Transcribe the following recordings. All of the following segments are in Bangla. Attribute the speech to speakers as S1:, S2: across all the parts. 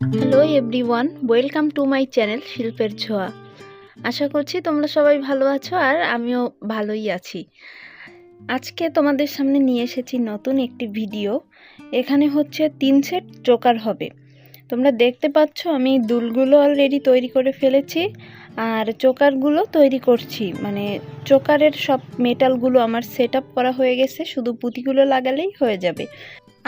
S1: Hello everyone welcome to my channel শিল্পের ছোঁয়া আশা করছি তোমরা সবাই ভালো আছো আর আমিও ভালোই আছি। আজকে তোমাদের সামনে নিয়ে এসেছি নতুন একটি ভিডিও এখানে হচ্ছে তিন সেট চোকার হবে। তোমরা দেখতে পাচ্ছ আমি দুলগুলো অলরেডি তৈরি করে ফেলেছি আর চোকারগুলো তৈরি করছি। মানে চোকারের সব মেটালগুলো আমার সেট করা হয়ে গেছে, শুধু পুঁতিগুলো লাগালেই হয়ে যাবে।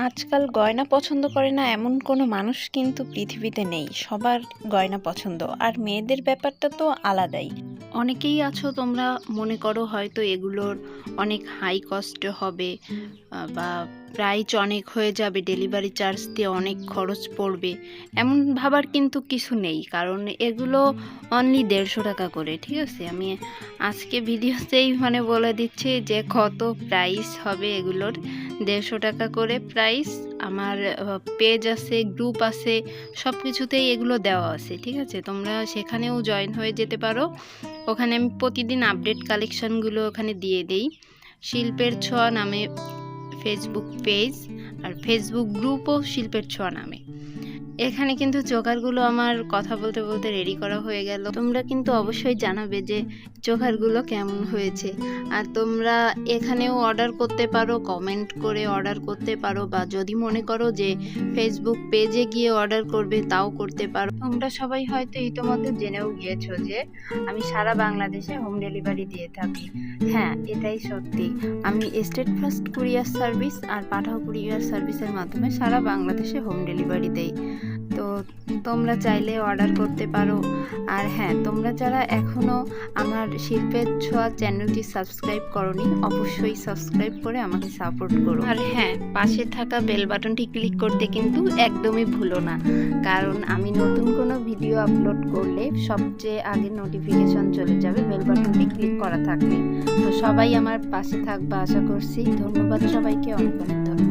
S1: আজকাল গয়না পছন্দ করে না এমন কোনো মানুষ কিন্তু পৃথিবীতে নেই। সবার গয়না পছন্দ। আর মেয়েদের ব্যাপারটা তো আলাদাই। অনেকেই আছো তোমরা, মনে করো হয়তো এগুলোর অনেক হাই কস্ট হবে বা প্রাইস অনেক হয়ে যাবে ডেলিভারি চার্জ দিয়ে অনেক খরচ পড়বে। এমন ভাবার কিন্তু কিছু নেই, কারণ এগুলো অনলি দেড়শো টাকা করে, ঠিক আছে? আমি আজকে ভিডিওতেই মানে বলে দিচ্ছি যে কত প্রাইস হবে এগুলোর। দেড়শো টাকা করে প্রাইস আমার পেজ আছে গ্রুপ আছে সব কিছুতেই এগুলো দেওয়া আছে, ঠিক আছে? তোমরা সেখানেও জয়েন হয়ে যেতে পারো। ওখানে আমি প্রতিদিন আপডেট কালেকশানগুলো ওখানে দিয়ে দিই। শিল্পের ছোঁয়া নামে ফেসবুক পেজ আর ফেসবুক গ্রুপও শিল্পের ছোঁয়া নামে। এখানে কিন্তু চোকারগুলো আমার কথা বলতে বলতে রেডি করা হয়ে গেল। তোমরা কিন্তু অবশ্যই জানাবে যে চোকারগুলো কেমন হয়েছে। আর তোমরা এখানেও অর্ডার করতে পারো কমেন্ট করে অর্ডার করতে পারো, বা যদি মনে করো যে ফেসবুক পেজে গিয়ে অর্ডার করবে, তাও করতে পারো। তোমরা সবাই হয়তো ইতোমধ্যে জেনেও গিয়েছো যে আমি সারা বাংলাদেশে হোম ডেলিভারি দিয়ে থাকি। হ্যাঁ এটাই সত্যি। আমি স্টেট ফার্স্ট কুরিয়ার সার্ভিস আর পাঠাও কুরিয়ার সার্ভিসের মাধ্যমে সারা বাংলাদেশে হোম ডেলিভারি দেই। তো তোমরা চাইলে অর্ডার করতে পারো। আর হ্যাঁ তোমরা যারা এখনও আমার শিল্পের ছোঁয়া চ্যানেলটি সাবস্ক্রাইব করনি, অবশ্যই সাবস্ক্রাইব করে আমাকে সাপোর্ট করো। আর হ্যাঁ পাশে থাকা বেল বাটনটি ক্লিক করতে কিন্তু একদমই ভুলো না। কারণ আমি নতুন কোনো ভিডিও আপলোড করলে সবচেয়ে আগে নোটিফিকেশন চলে যাবে বেল বাটনটি ক্লিক করা থাকবে তো সবাই আমার পাশে থাকবে, আশা করছি। ধন্যবাদ সবাইকে, অনেক অনেক ধন্যবাদ।